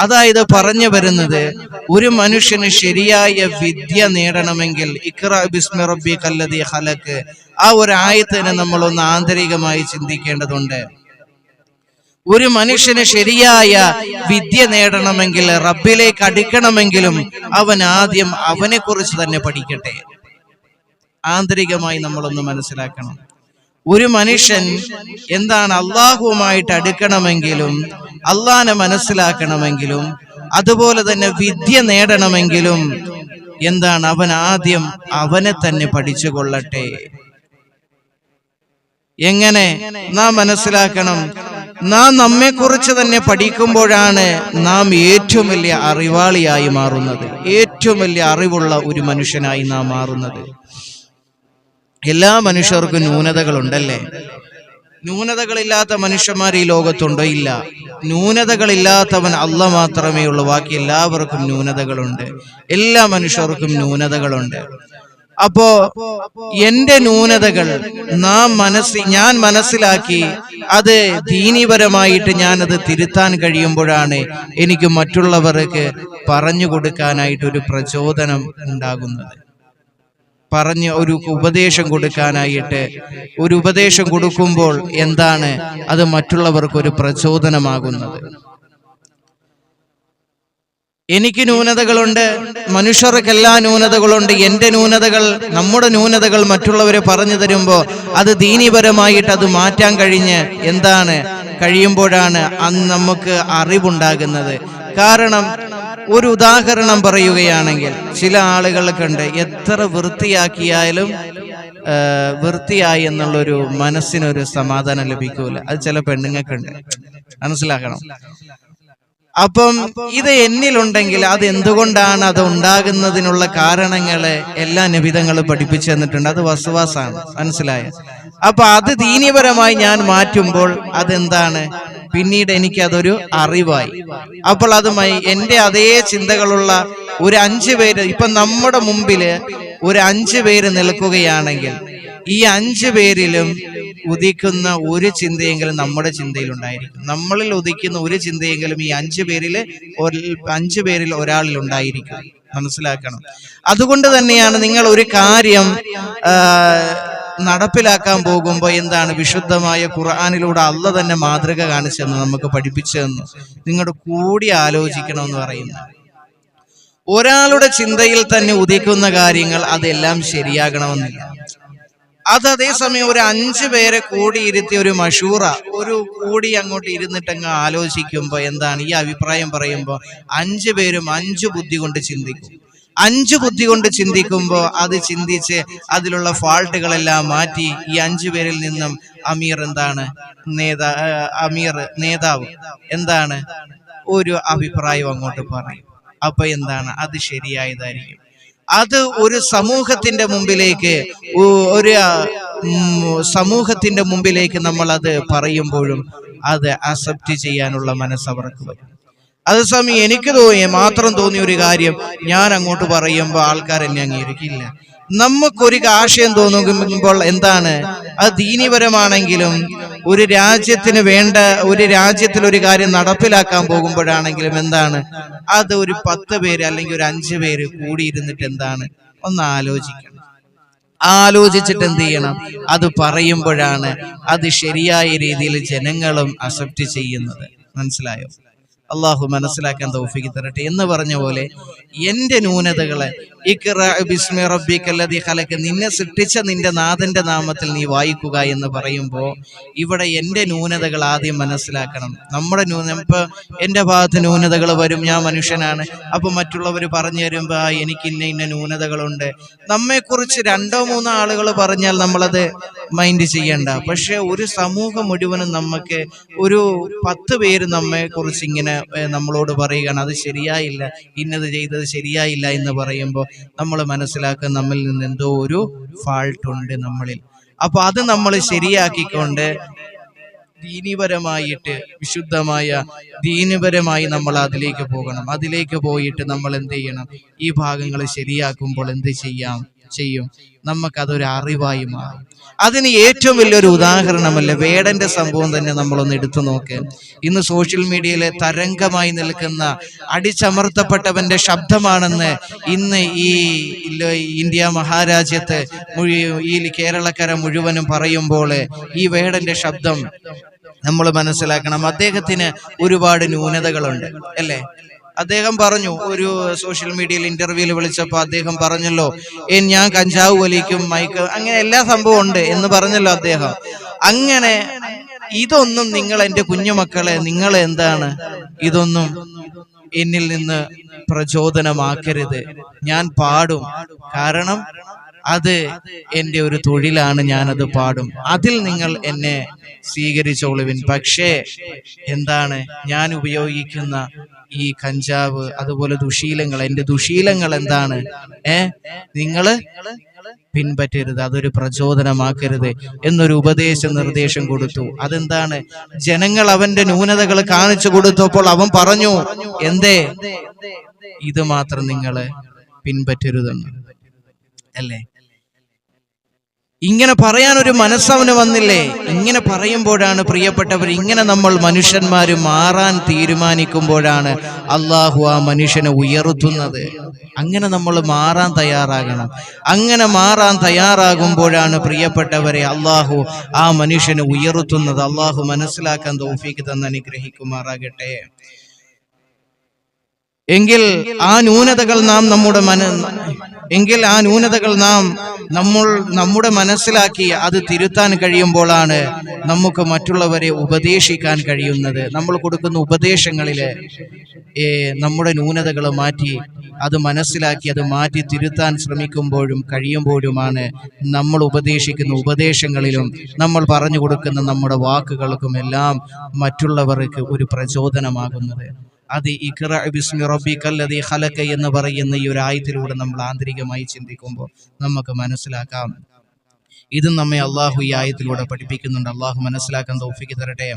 അതായത് പറഞ്ഞു വരുന്നത് ഒരു മനുഷ്യന് ശരിയായ വിദ്യ നേടണമെങ്കിൽ ഇക്ര ബിസ്മി റബ്ബി കല്ലതി ഹലക്ക് ആ ഒരു ആയത്തിനെ നമ്മൾ ഒന്ന് ആന്തരികമായി ചിന്തിക്കേണ്ടതുണ്ട്. ഒരു മനുഷ്യന് ശരിയായ വിദ്യ നേടണമെങ്കിൽ റബ്ബിലേക്ക് അടുക്കണമെങ്കിലും അവൻ ആദ്യം അവനെ കുറിച്ച് തന്നെ പഠിക്കട്ടെ. ആന്തരികമായി നമ്മളൊന്ന് മനസ്സിലാക്കണം. ഒരു മനുഷ്യൻ എന്താണ് അള്ളാഹുവുമായിട്ട് അടുക്കണമെങ്കിലും അള്ളാനെ മനസ്സിലാക്കണമെങ്കിലും അതുപോലെ തന്നെ വിദ്യ നേടണമെങ്കിലും എന്താണ് അവൻ ആദ്യം അവനെ തന്നെ പഠിച്ചു കൊള്ളട്ടെ എങ്ങനെ? നാം മനസ്സിലാക്കണം. നാം നമ്മെക്കുറിച്ച് തന്നെ പഠിക്കുമ്പോഴാണ് നാം ഏറ്റവും വലിയ അറിവാളിയായി മാറുന്നത്. ഏറ്റവും വലിയ അറിവുള്ള ഒരു മനുഷ്യനായി നാം മാറുന്നത്. എല്ലാ മനുഷ്യർക്കും ന്യൂനതകളുണ്ടല്ലേ? ന്യൂനതകളില്ലാത്ത മനുഷ്യന്മാർ ഈ ലോകത്തുണ്ടോ ഇല്ല? ന്യൂനതകളില്ലാത്തവൻ അല്ല മാത്രമേ ഉള്ളൂ. ബാക്കി എല്ലാവർക്കും ന്യൂനതകളുണ്ട്. എല്ലാ മനുഷ്യർക്കും ന്യൂനതകളുണ്ട്. അപ്പോ എന്റെ ന്യൂനതകൾ നാം മനസ്സി ഞാൻ മനസ്സിലാക്കി അത് ദീനീപരമായിട്ട് ഞാനത് തിരുത്താൻ കഴിയുമ്പോഴാണ് എനിക്ക് മറ്റുള്ളവർക്ക് പറഞ്ഞു കൊടുക്കാനായിട്ട് ഒരു പ്രചോദനം ഉണ്ടാകുന്നത്. പറഞ്ഞ് ഒരു ഉപദേശം കൊടുക്കാനായിട്ട് ഒരു ഉപദേശം കൊടുക്കുമ്പോൾ എന്താണ്? അത് മറ്റുള്ളവർക്ക് ഒരു പ്രചോദനമാകുന്നത്. എനിക്ക് ന്യൂനതകളുണ്ട് മനുഷ്യർക്ക് എല്ലാ ന്യൂനതകളുണ്ട്. എന്റെ ന്യൂനതകൾ നമ്മുടെ ന്യൂനതകൾ മറ്റുള്ളവരെ പറഞ്ഞു തരുമ്പോൾ അത് ദീനീപരമായിട്ട് അത് മാറ്റാൻ കഴിഞ്ഞ് എന്താണ്? കഴിയുമ്പോഴാണ് അന്ന് നമുക്ക് അറിവുണ്ടാകുന്നത്. കാരണം ഒരു ഉദാഹരണം പറയുകയാണെങ്കിൽ ചില ആളുകൾ കണ്ട് എത്ര വൃത്തിയാക്കിയാലും വൃത്തിയായി എന്നുള്ളൊരു മനസ്സിനൊരു സമാധാനം ലഭിക്കൂല. അത് ചില പെണ്ണുങ്ങൾക്കുണ്ട് മനസ്സിലാക്കണം? അപ്പം ഇത് എന്നിലുണ്ടെങ്കിൽ അത് എന്തുകൊണ്ടാണ് അത് ഉണ്ടാകുന്നതിനുള്ള കാരണങ്ങളെ എല്ലാ നിബിധങ്ങളും പഠിപ്പിച്ചു തന്നിട്ടുണ്ട്. അത് വസുവാസാണ്. മനസ്സിലായ? അപ്പൊ അത് ദീനീപരമായി ഞാൻ മാറ്റുമ്പോൾ അതെന്താണ്? പിന്നീട് എനിക്ക് അതൊരു അറിവായി. അപ്പോൾ അതുമായി എന്റെ അതേ ചിന്തകളുള്ള ഒരു അഞ്ചു പേര് ഇപ്പൊ നമ്മുടെ മുമ്പിൽ ഒരു അഞ്ചു പേര് നിൽക്കുകയാണെങ്കിൽ ഈ അഞ്ചു പേരിലും ഉദിക്കുന്ന ഒരു ചിന്തയെങ്കിലും നമ്മുടെ ചിന്തയിൽ ഉണ്ടായിരിക്കും നമ്മളിൽ ഉദിക്കുന്ന ഒരു ചിന്തയെങ്കിലും ഈ അഞ്ചു പേരിൽ അഞ്ചു പേരിൽ ഒരാളിൽ ഉണ്ടായിരിക്കും. മനസ്സിലാക്കണം. അതുകൊണ്ട് തന്നെയാണ് നിങ്ങൾ ഒരു കാര്യം നടപ്പിലാക്കാൻ പോകുമ്പോൾ എന്താണ് വിശുദ്ധമായ ഖുർആാനിലൂടെ അല്ല തന്നെ മാതൃക കാണിച്ചെന്ന് നമുക്ക് പഠിപ്പിച്ചു തന്നു. നിങ്ങളുടെ കൂടി ആലോചിക്കണമെന്ന് പറയുന്നു. ഒരാളുടെ ചിന്തയിൽ തന്നെ ഉദിക്കുന്ന കാര്യങ്ങൾ അതെല്ലാം ശരിയാകണമെന്നില്ല. അത് അതേസമയം ഒരു അഞ്ചു പേരെ കൂടിയിരുത്തി ഒരു മഷൂറ ഒരു കൂടി അങ്ങോട്ട് ഇരുന്നിട്ടങ്ങ് ആലോചിക്കുമ്പോ എന്താണ് ഈ അഭിപ്രായം പറയുമ്പോ അഞ്ചു പേരും അഞ്ചു ബുദ്ധി കൊണ്ട് ചിന്തിക്കും. അഞ്ചു ബുദ്ധി കൊണ്ട് ചിന്തിക്കുമ്പോൾ അത് ചിന്തിച്ച് അതിലുള്ള ഫാൾട്ടുകളെല്ലാം മാറ്റി ഈ അഞ്ചു പേരിൽ നിന്നും അമീർ എന്താണ്? നേതാ അമീർ നേതാവ് എന്താണ്? ഒരു അഭിപ്രായം അങ്ങോട്ട് പറയും. അപ്പൊ എന്താണ്? അത് ശരിയായതായിരിക്കും. അത് ഒരു സമൂഹത്തിന്റെ മുമ്പിലേക്ക് ഒരു സമൂഹത്തിന്റെ മുമ്പിലേക്ക് നമ്മൾ അത് പറയുമ്പോഴും അത് അക്സെപ്റ്റ് ചെയ്യാനുള്ള മനസ്സവർക്ക് വരും. അതേസമയം എനിക്ക് തോന്നിയ മാത്രം തോന്നിയ ഒരു കാര്യം ഞാൻ അങ്ങോട്ട് പറയുമ്പോൾ ആൾക്കാർ എന്നെ അംഗീകരിക്കില്ല നമുക്കൊരു ആശയം തോന്നുമ്പോൾ എന്താണ്? അത് ദീനിപരമാണെങ്കിലും ഒരു രാജ്യത്തിന് വേണ്ട ഒരു രാജ്യത്തിൽ ഒരു കാര്യം നടപ്പിലാക്കാൻ പോകുമ്പോഴാണെങ്കിലും എന്താണ്? അത് ഒരു പത്ത് പേര് അല്ലെങ്കിൽ ഒരു അഞ്ച് പേര് കൂടിയിരുന്നിട്ട് എന്താണ്? ഒന്ന് ആലോചിക്കണം. ആലോചിച്ചിട്ട് എന്ത് ചെയ്യണം? അത് പറയുമ്പോഴാണ് അത് ശരിയായ രീതിയിൽ ജനങ്ങളും അക്സെപ്റ്റ് ചെയ്യുന്നത്. മനസ്സിലായോ? അള്ളാഹു മനസ്സിലാക്കാൻ തൗഫിക്ക് തരട്ടെ എന്ന് പറഞ്ഞ പോലെ എന്റെ ന്യൂനതകളെ നിന്നെ സൃഷ്ടിച്ച നിന്റെ നാഥന്റെ നാമത്തിൽ നീ വായിക്കുക എന്ന് പറയുമ്പോൾ ഇവിടെ എന്റെ ന്യൂനതകൾ ആദ്യം മനസ്സിലാക്കണം. നമ്മുടെ ന്യൂന ഇപ്പൊ എന്റെ ഭാഗത്ത് ന്യൂനതകൾ വരും ഞാൻ മനുഷ്യനാണ്. അപ്പൊ മറ്റുള്ളവർ പറഞ്ഞു തരുമ്പോ "ആ, എനിക്ക് ഇന്ന ഇന്ന ന്യൂനതകളുണ്ട്. നമ്മെക്കുറിച്ച് രണ്ടോ മൂന്നോ ആളുകൾ പറഞ്ഞാൽ നമ്മളത് മൈൻഡ് ചെയ്യണ്ട. പക്ഷെ ഒരു സമൂഹം മുഴുവനും നമുക്ക് ഒരു പത്ത് പേര് നമ്മെക്കുറിച്ച് ഇങ്ങനെ നമ്മളോട് പറയുകയാണ് അത് ശരിയായില്ല ഇന്നത് ചെയ്തത് ശരിയായില്ല എന്ന് പറയുമ്പോൾ നമ്മൾ മനസ്സിലാക്കുക നമ്മിൽ നിന്ന് എന്തോ ഒരു ഫാൾട്ട് ഉണ്ട് നമ്മളിൽ. അപ്പൊ അത് നമ്മൾ ശരിയാക്കിക്കൊണ്ട് ദീനിപരമായിട്ട് വിശുദ്ധമായ ദീനപരമായി നമ്മൾ അതിലേക്ക് പോകണം. അതിലേക്ക് പോയിട്ട് നമ്മൾ എന്ത് ചെയ്യണം? ഈ ഭാഗങ്ങൾ ശരിയാക്കുമ്പോൾ എന്ത് ചെയ്യാം? ചെയ്യും. നമുക്കതൊരു അറിവായി മാറും. അതിന് ഏറ്റവും വലിയൊരു ഉദാഹരണമല്ല? വേടന്റെ സംഭവം തന്നെ നമ്മളൊന്ന് എടുത്തു നോക്ക്. ഇന്ന് സോഷ്യൽ മീഡിയയിലെ തരംഗമായി നിൽക്കുന്ന അടിച്ചമർത്തപ്പെട്ടവന്റെ ശബ്ദമാണെന്ന് ഇന്ന് ഈ ഇന്ത്യ മഹാരാജ്യത്ത് ഈ കേരളക്കര മുഴുവനും പറയുമ്പോൾ ഈ വേടന്റെ ശബ്ദം നമ്മൾ മനസ്സിലാക്കണം. അദ്ദേഹത്തിന് ഒരുപാട് ന്യൂനതകളുണ്ട്. അല്ലേ? അദ്ദേഹം പറഞ്ഞു ഒരു സോഷ്യൽ മീഡിയയിൽ ഇന്റർവ്യൂവിൽ വിളിച്ചപ്പോൾ അദ്ദേഹം പറഞ്ഞല്ലോ "ഏ, ഞാൻ കഞ്ചാവ് വലിക്കും മൈക്ക് അങ്ങനെ എല്ലാ സംഭവം ഉണ്ട് എന്ന് പറഞ്ഞല്ലോ അദ്ദേഹം. അങ്ങനെ ഇതൊന്നും നിങ്ങൾ എന്റെ കുഞ്ഞുമക്കളെ നിങ്ങൾ എന്താണ്? ഇതൊന്നും എന്നിൽ നിന്ന് പ്രചോദനമാക്കരുത്. ഞാൻ പാടും. കാരണം അത് എന്റെ ഒരു തൊഴിലാണ് ഞാനത് പാടും. അതിൽ നിങ്ങൾ എന്നെ സ്വീകരിച്ചോളുവിൻ. പക്ഷേ എന്താണ്? ഞാൻ ഉപയോഗിക്കുന്ന ഈ കഞ്ചാവ് അതുപോലെ ദുശീലങ്ങൾ. എന്റെ ദുശീലങ്ങൾ എന്താണ്? ഏ? നിങ്ങൾ പിൻപറ്റരുത്. അതൊരു പ്രചോദനമാക്കരുത് എന്നൊരു ഉപദേശ നിർദ്ദേശം കൊടുത്തു. അതെന്താണ്? ജനങ്ങൾ അവന്റെ ന്യൂനതകൾ കാണിച്ചു കൊടുത്തപ്പോൾ അവൻ പറഞ്ഞു എന്തേ? ഇത് മാത്രം നിങ്ങൾ പിൻപറ്റരുതെന്ന്. അല്ലേ? ഇങ്ങനെ പറയാൻ ഒരു മനസ്സവന് വന്നില്ലേ? ഇങ്ങനെ പറയുമ്പോഴാണ് പ്രിയപ്പെട്ടവർ ഇങ്ങനെ നമ്മൾ മനുഷ്യന്മാര് മാറാൻ തീരുമാനിക്കുമ്പോഴാണ് അള്ളാഹു ആ മനുഷ്യനെ ഉയർത്തുന്നത്. അങ്ങനെ നമ്മൾ മാറാൻ തയ്യാറാകണം. അങ്ങനെ മാറാൻ തയ്യാറാകുമ്പോഴാണ് പ്രിയപ്പെട്ടവരെ അള്ളാഹു ആ മനുഷ്യനെ ഉയർത്തുന്നത്. അള്ളാഹു മനസ്സിലാക്കാൻ തോഫിക്ക് തന്ന് അനുഗ്രഹിക്കുമാറാകട്ടെ. എങ്കിൽ ആ ന്യൂനതകൾ നാം നമ്മുടെ മന എങ്കിൽ ആ ന്യൂനതകൾ നാം നമ്മൾ നമ്മുടെ മനസ്സിലാക്കി അത് തിരുത്താൻ കഴിയുമ്പോഴാണ് നമുക്ക് മറ്റുള്ളവരെ ഉപദേശിക്കാൻ കഴിയുന്നത്. നമ്മൾ കൊടുക്കുന്ന ഉപദേശങ്ങളിൽ നമ്മുടെ ന്യൂനതകൾ മാറ്റി അത് മനസ്സിലാക്കി അത് മാറ്റി തിരുത്താൻ ശ്രമിക്കുമ്പോഴും കഴിയുമ്പോഴുമാണ് നമ്മൾ ഉപദേശിക്കുന്ന ഉപദേശങ്ങളിലും നമ്മൾ പറഞ്ഞു കൊടുക്കുന്ന നമ്മുടെ വാക്കുകൾക്കും എല്ലാം മറ്റുള്ളവർക്ക് ഒരു പ്രചോദനമാകുന്നത്. അത് ഇഖ്റ ബിസ്മി റബ്ബിക്കല്ലദീ ഖലഖ എന്ന് പറയുന്ന ഈ ഒരു ആയത്തിലൂടെ നമ്മൾ ആന്തരികമായി ചിന്തിക്കുമ്പോൾ നമുക്ക് മനസ്സിലാക്കാം. ഇതും നമ്മെ അള്ളാഹു ഈ ആയത്തിലൂടെ പഠിപ്പിക്കുന്നുണ്ട്. അള്ളാഹു മനസ്സിലാക്കാൻ തോഫിക്ക് തരട്ടെ.